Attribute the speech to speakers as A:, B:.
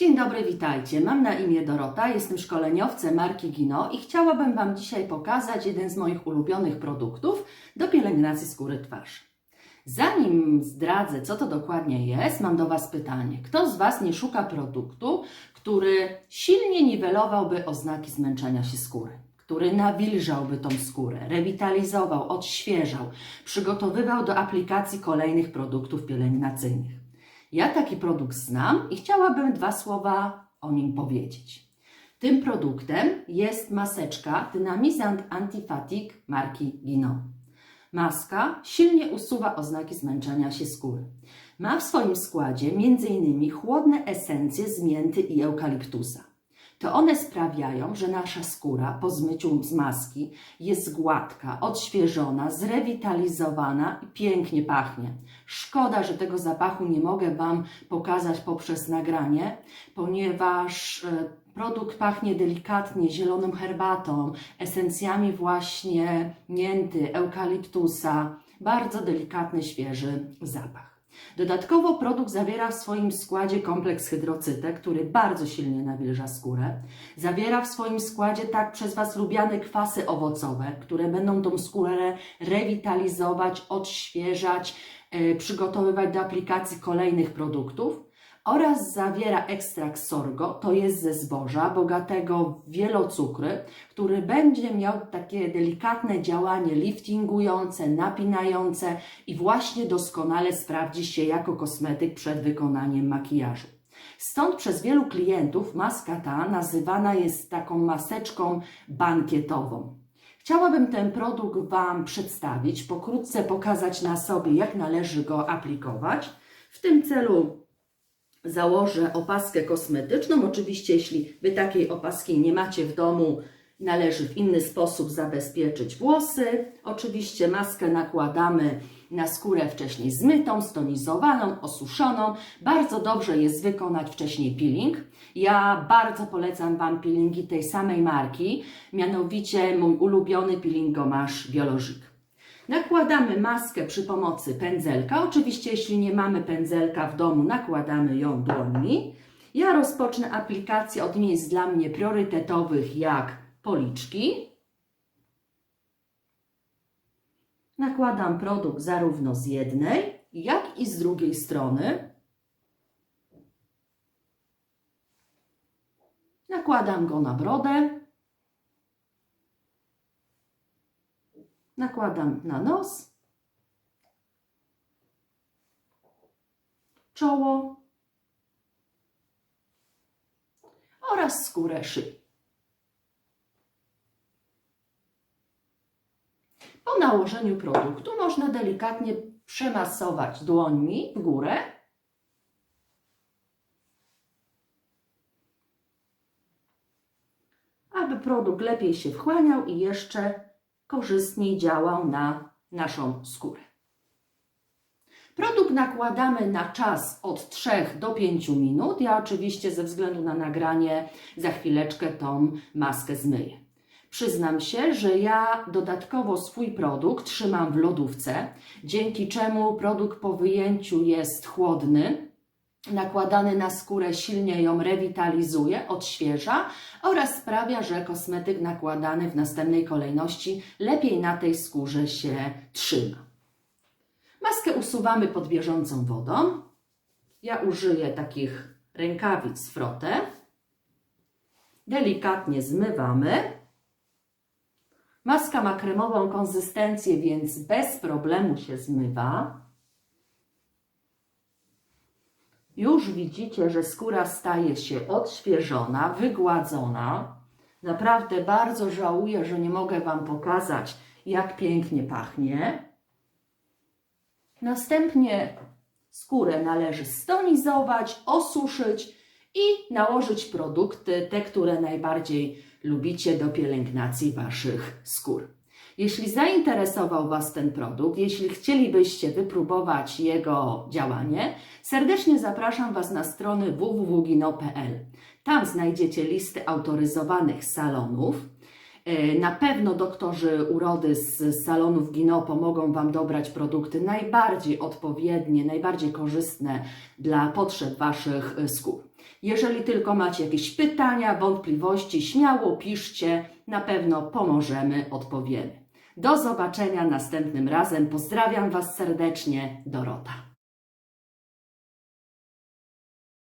A: Dzień dobry, witajcie. Mam na imię Dorota, jestem szkoleniowcem marki Gino i chciałabym Wam dzisiaj pokazać jeden z moich ulubionych produktów do pielęgnacji skóry twarzy. Zanim zdradzę, co to dokładnie jest, mam do Was pytanie. Kto z Was nie szuka produktu, który silnie niwelowałby oznaki zmęczenia się skóry? Który nawilżałby tą skórę, rewitalizował, odświeżał, przygotowywał do aplikacji kolejnych produktów pielęgnacyjnych. Ja taki produkt znam i chciałabym dwa słowa o nim powiedzieć. Tym produktem jest maseczka Dynamizant Antifatigue marki Gino. Maska silnie usuwa oznaki zmęczenia się skóry. Ma w swoim składzie m.in. chłodne esencje z mięty i eukaliptusa. To one sprawiają, że nasza skóra po zmyciu z maski jest gładka, odświeżona, zrewitalizowana i pięknie pachnie. Szkoda, że tego zapachu nie mogę Wam pokazać poprzez nagranie, ponieważ e, produkt pachnie delikatnie zieloną herbatą, esencjami właśnie mięty, eukaliptusa. Bardzo delikatny, świeży zapach. Dodatkowo produkt zawiera w swoim składzie kompleks hydrocytek, który bardzo silnie nawilża skórę. Zawiera w swoim składzie tak przez Was lubiane kwasy owocowe, które będą tą skórę rewitalizować, odświeżać, yy, przygotowywać do aplikacji kolejnych produktów. Oraz zawiera ekstrakt sorgo, to jest ze zboża, bogatego w wielocukry, który będzie miał takie delikatne działanie liftingujące, napinające i właśnie doskonale sprawdzi się jako kosmetyk przed wykonaniem makijażu. Stąd przez wielu klientów maska ta nazywana jest taką maseczką bankietową. Chciałabym ten produkt Wam przedstawić, pokrótce pokazać na sobie, jak należy go aplikować. W tym celu założę opaskę kosmetyczną. Oczywiście, jeśli Wy takiej opaski nie macie w domu, należy w inny sposób zabezpieczyć włosy. Oczywiście maskę nakładamy na skórę wcześniej zmytą, stonizowaną, osuszoną. Bardzo dobrze jest wykonać wcześniej peeling. Ja bardzo polecam Wam peelingi tej samej marki, mianowicie mój ulubiony peeling Gomasz Biologique. Nakładamy maskę przy pomocy pędzelka. Oczywiście, jeśli nie mamy pędzelka w domu, nakładamy ją dłońmi. Ja rozpocznę aplikację od miejsc dla mnie priorytetowych, jak policzki. Nakładam produkt zarówno z jednej, jak i z drugiej strony. Nakładam go na brodę. Nakładam na nos, czoło oraz skórę szyi. Po nałożeniu produktu można delikatnie przemasować dłońmi w górę. Aby produkt lepiej się wchłaniał i jeszcze korzystniej działał na naszą skórę. Produkt nakładamy na czas od 3 do 5 minut. Ja oczywiście ze względu na nagranie za chwileczkę tą maskę zmyję. Przyznam się, że ja dodatkowo swój produkt trzymam w lodówce, dzięki czemu produkt po wyjęciu jest chłodny, nakładany na skórę silnie ją rewitalizuje, odświeża oraz sprawia, że kosmetyk nakładany w następnej kolejności lepiej na tej skórze się trzyma. Maskę usuwamy pod bieżącą wodą. Ja użyję takich rękawic frotę. Delikatnie zmywamy. Maska ma kremową konsystencję, więc bez problemu się zmywa. Już widzicie, że skóra staje się odświeżona, wygładzona. Naprawdę bardzo żałuję, że nie mogę Wam pokazać, jak pięknie pachnie. Następnie skórę należy stonizować, osuszyć i nałożyć produkty, te, które najbardziej lubicie do pielęgnacji Waszych skór. Jeśli zainteresował Was ten produkt, jeśli chcielibyście wypróbować jego działanie, serdecznie zapraszam Was na stronę www.gino.pl. Tam znajdziecie listy autoryzowanych salonów. E, Na pewno doktorzy urody z salonów Gino pomogą Wam dobrać produkty najbardziej odpowiednie, najbardziej korzystne dla potrzeb Waszych e, skór. Jeżeli tylko macie jakieś pytania, wątpliwości, śmiało piszcie, na pewno pomożemy, odpowiemy. Do zobaczenia następnym razem. Pozdrawiam Was serdecznie, Dorota.